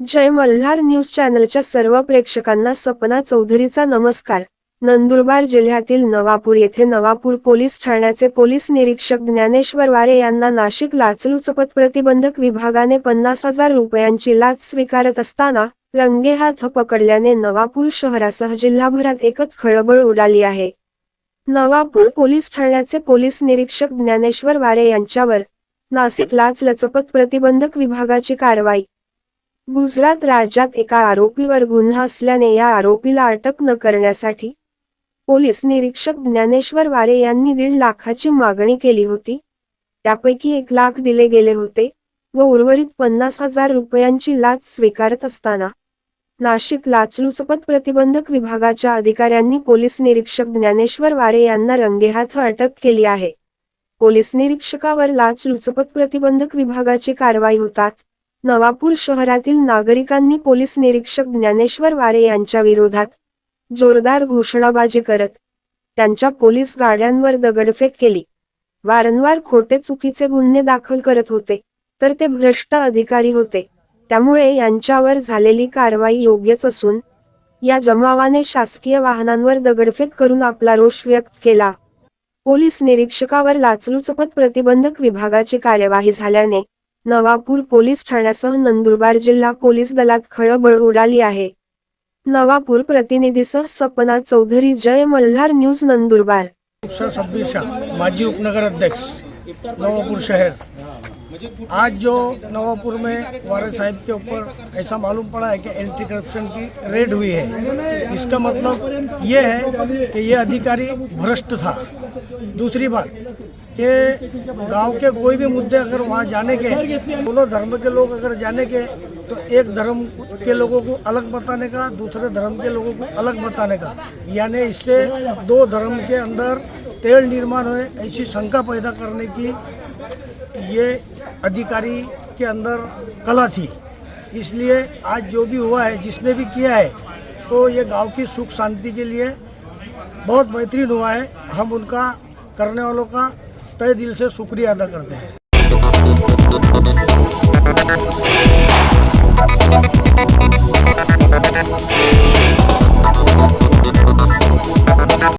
जय Malhar news चॅनलच्या सर्व प्रेक्षकांना सपना चौधरीचा नमस्कार. नंदुरबार जिल्ह्यातील नवापूर येथे नवापूर पोलीस ठाण्याचे पोलीस निरीक्षक ज्ञानेश्वर वारे यांना नाशिक लाचलुचपत प्रतिबंधक विभागाने पन्नास हजार रुपयांची लाच स्वीकारत असताना रंगेहात पकडल्याने नवापूर शहरासह जिल्हाभरात एकच खळबळ उडाली आहे. नवापूर पोलीस ठाण्याचे पोलीस निरीक्षक ज्ञानेश्वर वारे यांच्यावर नाशिक लाचलचपत प्रतिबंधक विभागाची कारवाई गुजरात राज्यात एका आरोपीवर गुन्हा असल्याने या आरोपीला अटक न करण्यासाठी पोलीस निरीक्षक ज्ञानेश्वर वारे यांनी दीड लाखाची मागणी केली होती. त्यापैकी एक लाख दिले गेले होते व उर्वरित पन्नास हजार रुपयांची लाच स्वीकारत असताना नाशिक लाचलुचपत प्रतिबंधक विभागाच्या अधिकाऱ्यांनी पोलीस निरीक्षक ज्ञानेश्वर वारे यांना रंगेहाथ अटक केली आहे. पोलीस निरीक्षकावर लाचलुचपत प्रतिबंधक विभागाची कारवाई होताच नवापूर शहरातील नागरिकांनी पोलीस निरीक्षक ज्ञानेश्वर वारे यांच्या विरोधात जोरदार घोषणाबाजी करत त्यांच्या पोलीस गाड्यांवर दगडफेक केली. वारंवार खोटे चुकीचे गुन्हे दाखल करत होते तर ते भ्रष्ट अधिकारी होते. त्यामुळे यांच्यावर झालेली कारवाई योग्यच असून या जमावाने शासकीय वाहनांवर दगडफेक करून आपला रोष व्यक्त केला. पोलीस निरीक्षकावर लाचलुचपत प्रतिबंधक विभागाची कार्यवाही झाल्याने नवापूर पोलीस ठाण्यासह नंदुरबार जिल्हा पोलीस दलात खळबळ उडाली आहे. नवापूर प्रतिनिधीसह सपना चौधरी जय मल्हार न्यूज नंदुरबार. माजी उपनगर अध्यक्ष नवापुर शहर. आज जो नवापुर में वारे साहिब के ऊपर ऐसा मालूम पड़ा है कि एंटी करप्शन की रेड हुई है। इसका मतलब ये है कि ये अधिकारी भ्रष्ट था। दूसरी बात कि गाँव के कोई भी मुद्दे अगर वहाँ जाने के, दोनों धर्म के लोग अगर जाने के तो एक धर्म के लोगों को अलग बताने का, दूसरे धर्म के लोगों को अलग बताने का। यानी इससे दो धर्म के अंदर तेल निर्माण हुए, ऐसी शंका पैदा करने की ये अधिकारी के अंदर कला थी। इसलिए आज जो भी हुआ है, जिसने भी किया है तो ये गाँव की सुख शांति के लिए बहुत बेहतरीन हुआ है। हम उनका, करने वालों का तय दिल से शुक्रिया अदा करते हैं।